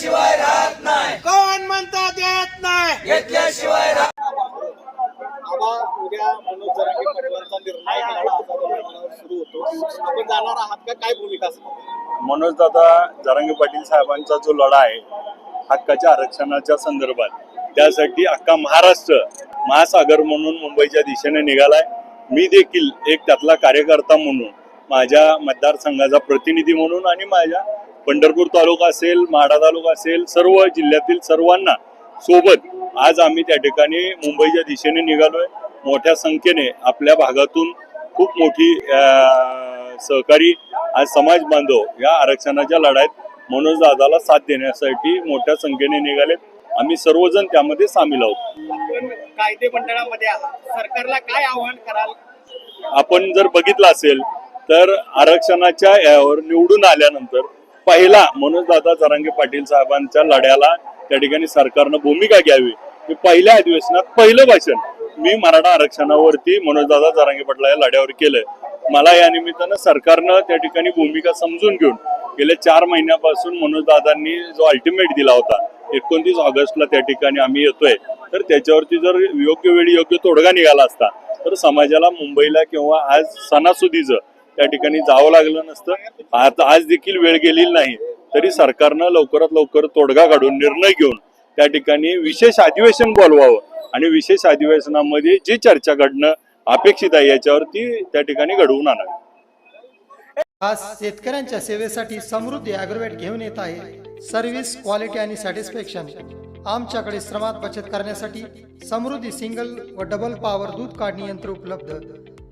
घेतल्याशिवाय राहत नाही. कोण म्हणतात येत नाही? घेतल्याशिवाय राहत मनोज दादा जरांगे पाटील साहेबांचा जो लढा आहे हक्काच्या आरक्षणाच्या संदर्भात त्यासाठी अख्खा महाराष्ट्र महासागर म्हणून मुंबईच्या दिशेने निघालाय. मी देखील एक त्यातला कार्यकर्ता म्हणून माझ्या मतदारसंघाचा प्रतिनिधी म्हणून आणि माझ्या पंढरपूर तालुका असेल माढा तालुका असेल सर्व जिल्ह्यातील सर्वांना सोबत आज आम्ही त्या ठिकाणी मुंबईच्या दिशेने निघालोय. मोठ्या संख्येने आपल्या भागातून खूप मोठी सहकारी आज समाज बांधव या आरक्षणाच्या लढाईत मनोज दादाला साथ देण्यासाठी मोठ्या संख्येने निघालेत. आम्ही सर्वजण त्यामध्ये सामील आहोत. कायदे मंडळामध्ये सरकारला काय आव्हान कराल? आपण जर बघितलं असेल तर आरक्षणाच्या यावर निवडून आल्यानंतर पहिला मनोज दादा जरांगे पाटील साहेबांच्या लढ्याला त्या ठिकाणी सरकारनं भूमिका घ्यावी. हे पहिल्या अधिवेशनात पहिलं भाषण मी मराठा आरक्षणावरती मनोजदादा जरांगे पाटला या लढ्यावर केलंय. मला या निमित्तानं सरकारनं त्या ठिकाणी भूमिका समजून घेऊन गेल्या चार महिन्यापासून मनोजदादांनी जो अल्टिमेट दिला होता एकोणतीस ऑगस्टला त्या ठिकाणी आम्ही येतोय. तर त्याच्यावरती जर योग्य वेळी योग्य तोडगा निघाला असता तर समाजाला मुंबईला किंवा आज सणासुदीचं त्या ठिकाणी जावं लागलं नसतं. आता आज देखील वेळ गेलेली नाही. तरी सरकारनं लवकरात लवकर तोडगा काढून निर्णय घेऊन त्या ठिकाणी विशेष अधिवेशन बोलवावं. आणि विशेष अधिवेशनामध्ये जी चर्चा घडणं अपेक्षित आहे याच्यावरती त्या ठिकाणी घडवून आणावी. आज शेतकऱ्यांच्या सेवेसाठी समृद्धी अॅग्रोवेट घेऊन येत आहे. सर्व्हिस क्वालिटी आणि सॅटिस्फॅक्शन. आमच्याकडे श्रमात बचत करण्यासाठी समृद्धी सिंगल व डबल पॉवर दूध काढणी यंत्र उपलब्ध.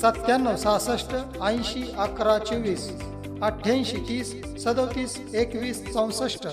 सत्त्याण्णव सहासष्ट ऐंशी अकरा चोवीस अठ्ठ्याऐंशी तीस सदोतीस एकवीस चौसष्ट